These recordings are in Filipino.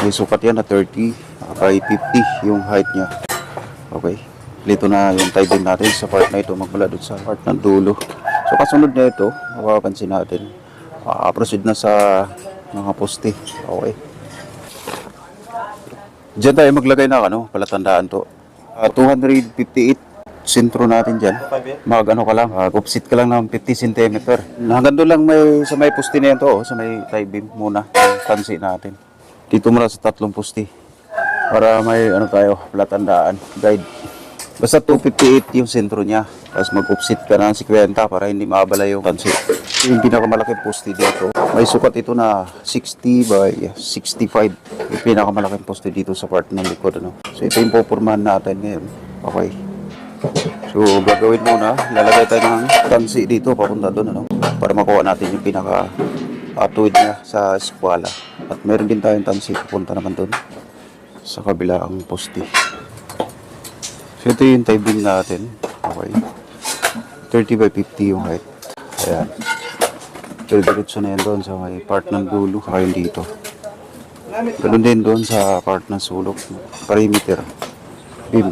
May sukat yan na 30 by 50 yung height niya. Okay. Dito na yung tie beam natin sa part na ito magmula doon sa part ng dulo. So kasunod na ito, mapapansin natin, ah, proceed na sa mga poste. Okay. Diyan tayo maglagay ng ano, palatandaan to. Ah, 258 sentro natin dyan. Mag ano ka lang, uh, upsit ka lang ng 50 cm. Hanggang doon lang may, sa may poste na yan to, oh, sa may tie beam muna, tansi natin. Dito muna sa tatlong poste. Para may ano tayo, palatandaan, guide. Basta 258 yung sentro niya. Tapos mag-upsit ka ng 50 para hindi maabala yung tansi. Ito yung pinakamalaking poste dito. May sukat ito na 60 by 65. Yung pinakamalaking poste dito sa part ng likod. Ano? So ito yung pupurmahan natin ngayon. Okay. So, gagawin muna, lalagay tayo ng tansi dito papunta doon, ano, para makuha natin yung pinaka uh, niya sa eskwala. At meron din tayong tansi papunta naman doon sa kabilang poste. So, ito yung tie natin. Okay. 30 by 50 yung height. Ayan. Diretso na yan doon sa may part ng dulo, kaya dito. Ganun din doon sa part ng sulok, perimeter, beam.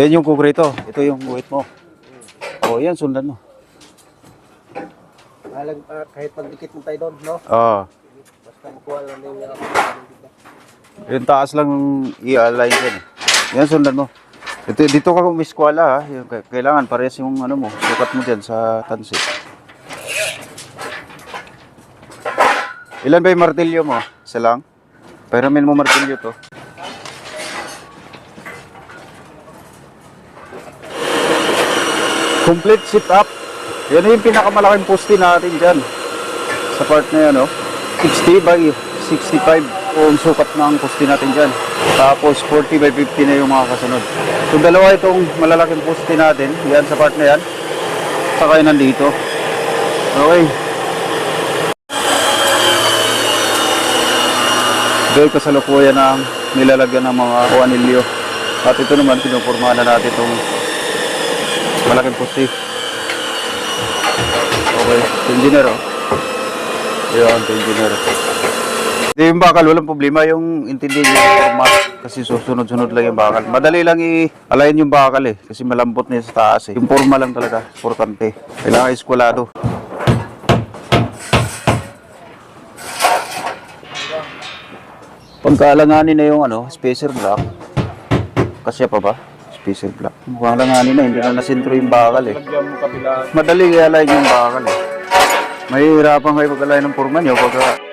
Yan yung kugrito. Ito yung weight mo. O, yan, sundan mo. Alang, ah, kahit pagdikit mo tayo doon, no? Oo. Basta makuha lang yung yung taas lang i-align yan. eh. Yan, sundan mo. Ito, dito ka umiskwala ha. Yung, kailangan parehas yung ano mo. Sukat mo dyan sa tansi. Ilan ba yung martilyo mo? Isa lang? Pahiramin mo martilyo to. Complete sit up. Yan yung pinakamalaking poste natin dyan. Sa part na yan, oh. 60 by 65 ang sukat ng poste natin dyan. Tapos 40 by 50 na yung mga kasunod. So dalawa itong malalaking poste natin. Yan sa part na yan. Saka yun nandito. Okay. Dahil kasalukuyan ng nilalagyan ng mga kuanilyo. At ito naman, pinupurmahan na natin itong malaking poste. Okay, engineer oh. Yun, engineer. Hindi yung bakal, walang problema yung intindihin yung format kasi susunod-sunod lang yung bakal. Madali lang i-align yung bakal eh kasi malambot na sa taas eh. Yung forma lang talaga, importante. Kailangan eskwalado. Pagkaalanganin na yung ano, spacer block, kasya pa ba? Spacer block. Mukhang langanin na, hindi na nasintro yung bakal eh. Madali i-align yung bakal eh. Mahihirapan kayo pag-align ng forma nyo pagka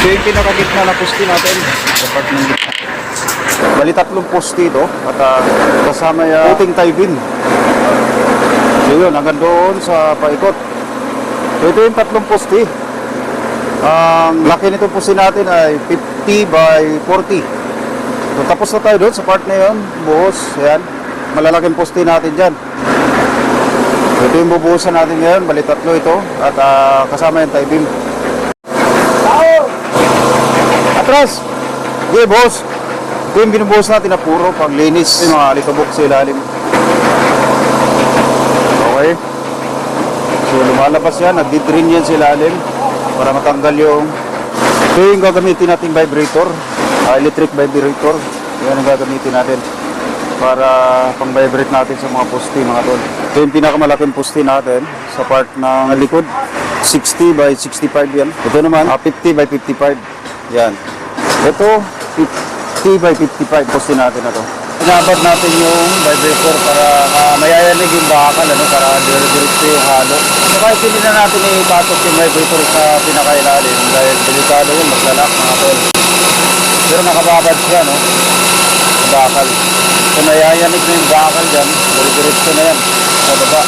Ito yung pinakagitna na poste natin. Sa part ng gitna. Bali tatlong poste ito. At ah, kasama yung puting taibin. So yun, hanggang doon sa paikot. So ito yung tatlong poste. Ang laki nito poste natin ay 50 by 40. So tapos na tayo doon sa part na yun. Buhos. Ayan. Malalaking poste natin dyan. So, ito yung bubuhusan natin ngayon. Bali tatlo ito. At ah, kasama yung taibin. Atras! Okay, boss. Ito yung binubuhos natin na puro paglinis. Yung mga litubok sa ilalim. Okay. So lumalabas yan. Nagdi-drain yan sa ilalim para matanggal yung ito yung gagamitin nating vibrator. ah, electric vibrator. Yan ang gagamitin natin para pang-vibrate natin sa mga poste mga tol. Ito yung pinakamalaking poste natin sa part ng likod. 60 by 65 yan. Ito naman, ah, 50 by 55. Yan. Ito, 50 by 55 poste natin na to. Inabot natin yung vibrator para uh, mayayanig yung bakal, ano, para dire-diretso yung halo. So kahit hindi na natin ipasok yung vibrator sa pinakailalim dahil delikado yun, maglalak mga tol. Pero nakababad siya, no? Bakal. So mayayanig na yung bakal dyan, dire-diretso na yan sa baba.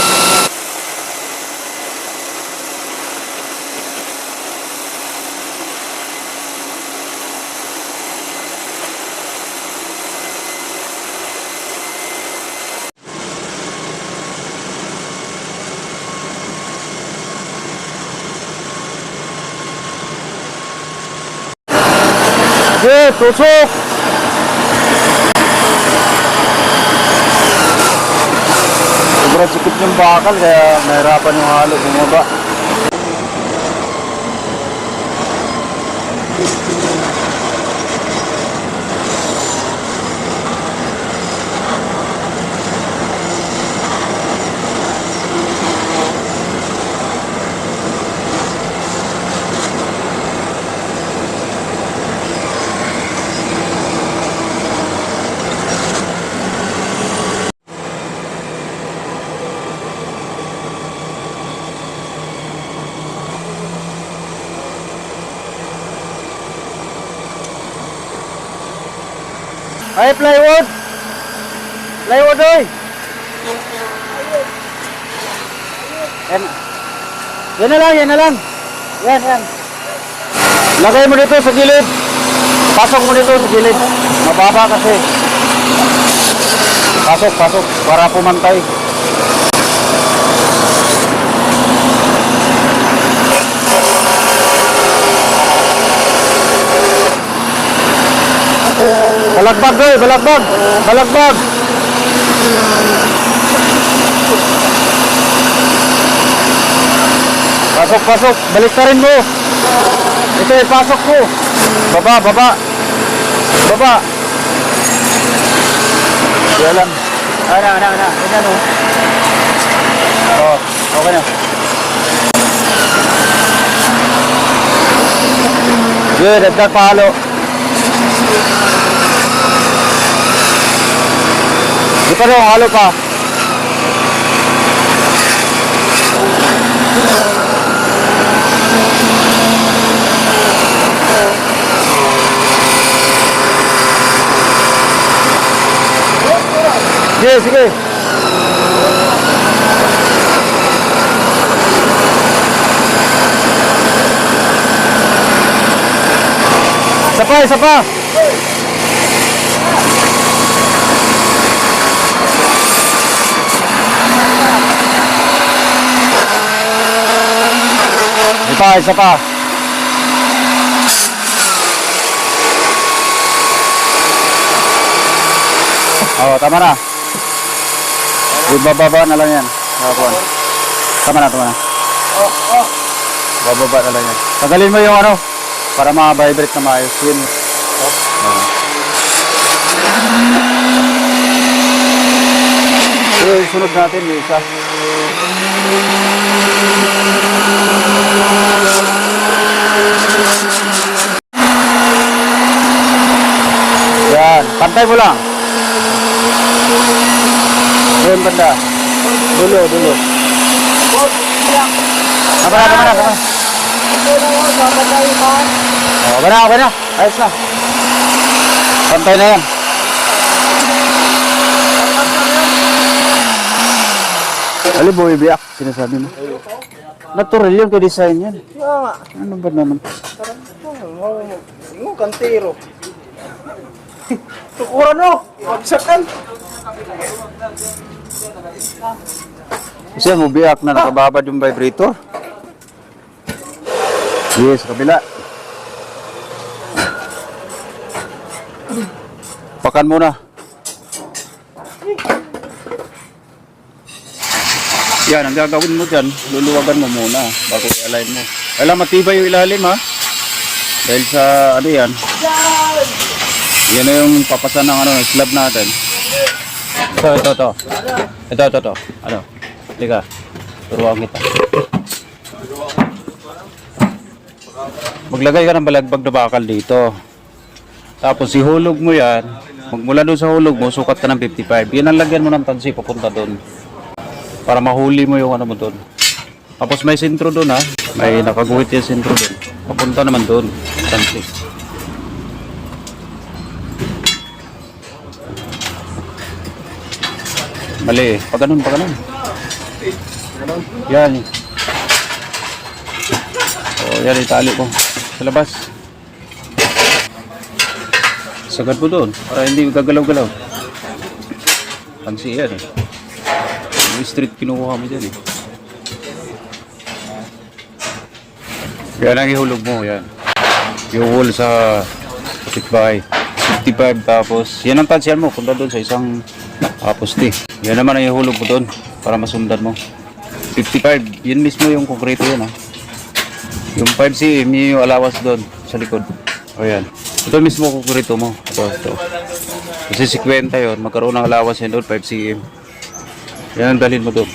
Okay, tusok! Sobrang sikip yung bakal kaya nahirapan yung halo bumaba. Ay, plywood! Plywood, oy! Yan. Yan na lang, yan na lang. Yan, yan. Lagay mo dito sa gilid. Pasok mo dito sa gilid. Mababa kasi. Pasok, pasok. Para pumantay. Balagbag, oy! Balagbag! Balagbag! Pasok, pasok. Balik ka rin mo. Ito ay pasok ko. Baba, baba. Baba. Kaya lang. Ano, ano, ano. Ano, ano. Oh, okay na. Good, dagdag palo. Di pa rin, halo pa. Sige, sige. Isa pa, pa. Isa pa. Oo, tama na. Ibababa na lang yan. Kapuan. Tama na, tama na. Bababa na lang yan. Tagalin mo yung ano, para ma-vibrate na maayos. Yun. Oo. Yung sunod natin, yung isa. Yan, pantay mo lang. Doon banda. Dulo, dulo. Tama na, tama na, tama na. Oh, okay na, okay na. Ayos na. Pantay na yan. Ali boy, biyak. Sinasabi mo. Natural yun, design yan. Ano ba naman? Yung kantero. Tukuran no! Magsakan! Kasi mo biyak na nakababad yung vibrator. Yes, kabila. Pakan muna. Yan, ang gagawin mo dyan, luluwagan mo muna bago i-align mo. Alam, matibay yung ilalim ha. Dahil sa, ano yan, yan na yung papasan ng ano, slab natin. Ito, ito, ito. Ito, ito, ito. Ano? Teka, turuan kita. Maglagay ka ng balagbag na bakal dito. Tapos ihulog mo yan. Magmula doon sa hulog mo, sukat ka ng 55. Yan ang lagyan mo ng tansi papunta doon. Para mahuli mo yung ano mo doon. Tapos may sentro doon ha. May nakaguhit yung sentro doon. Papunta naman doon. Tansi. Mali eh. Pag ganun, pag ganun. Yan. O, yan itali ko. Sa labas. Sagad mo doon. Para hindi gagalaw-galaw. Pansi yan eh. Yung street kinukuha mo dyan eh. Yan ang ihulog mo. Yan. Yung wall sa kapitbahay. 55 tapos yan ang tansyan mo punta doon sa isang poste yan naman ang ihulog mo doon para masundan mo. 55 yun mismo yung konkreto yun ha yung 5 cm yun yung alawas doon sa likod. O yan ito mismo konkreto mo. Ito ito. Kasi 50 yun magkaroon ng alawas yan doon 5 cm yan ang dalhin mo doon.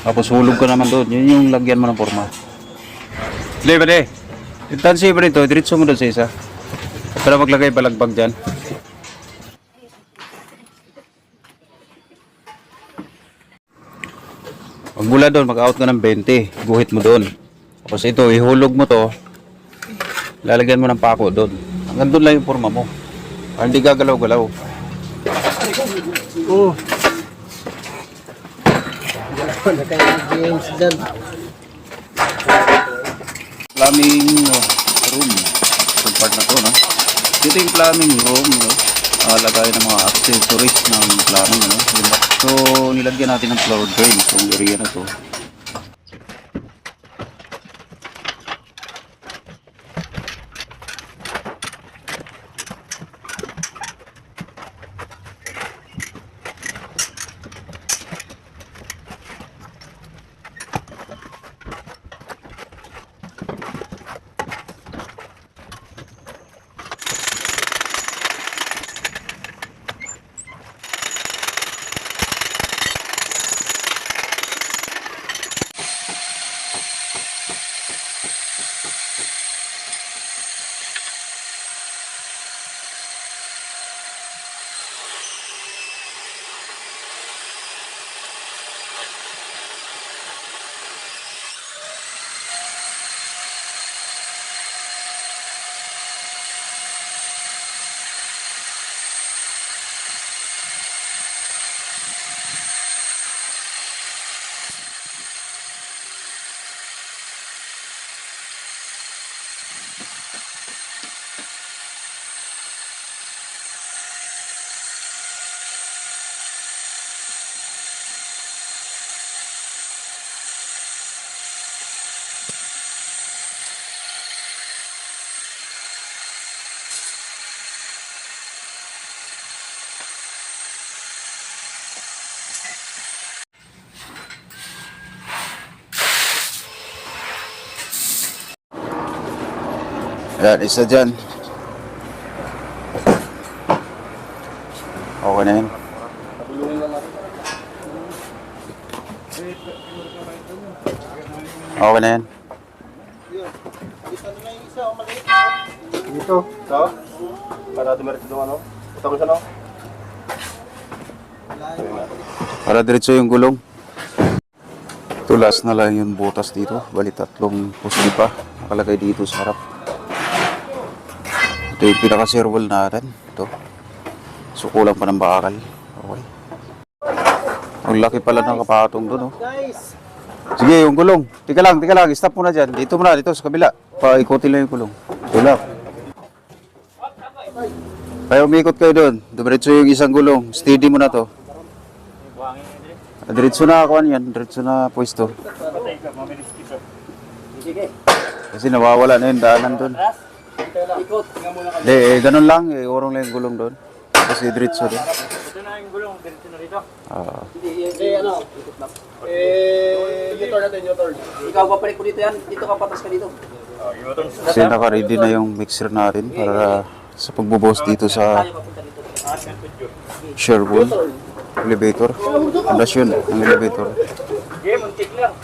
Tapos hulog ka naman doon. Yun yung lagyan mo ng forma. Dili ba de? Yung tansi ba nito? Diretso mo doon sa isa. Para maglagay balagbag dyan. Magmula doon, mag-out ka ng 20. Guhit mo doon. Tapos ito, ihulog mo to. Lalagyan mo ng pako doon. Hanggang doon lang yung forma mo. Para hindi kayong games dyan. Plumbing uh, room. Itong part na to, no? Dito yung plumbing room, no? Nakalagay ng mga accessories ng plumbing, no? Diba? So, nilagyan natin ng floor drain itong area na to. Ayan, isa dyan. Okay na yun. Okay na yan. Dito. Ito. Para dumiretso doon ano. Ito ko siya no. Para diretso yung gulong. Tulas na lang yung butas dito. Bali tatlong pusti pa. Nakalagay dito sa harap. Ito yung pinaka-serval natin. Ito. So, kulang pa ng bakal. Okay. Ang laki pala ng kapatong doon, oh. Sige, yung gulong. Tika lang, tika lang. Stop muna dyan. Dito muna, dito sa kabila. Paikutin lang yung gulong. Lang. Kaya umikot kayo doon. Diretso yung isang gulong. Steady mo na to. Diretso na ako yan. Diretso na pwesto. Kasi nawawala na yung daanan doon. Ikot. Tingnan muna kami. Hindi, eh, ganun lang. Eh, urong lang yung gulong doon. Kasi diretso doon. Ito na yung gulong, diretso na rito. Ah. Eh, ano? Ikot lang. Eh, U-turn natin, U-turn. Ikaw, papalik ko dito yan. Dito ka, patas ka dito. kasi naka-ready na yung mixer natin para sa pagbubuhos dito sa. Sherwood elevator. Pundasyon ng elevator. Game, muntik lang.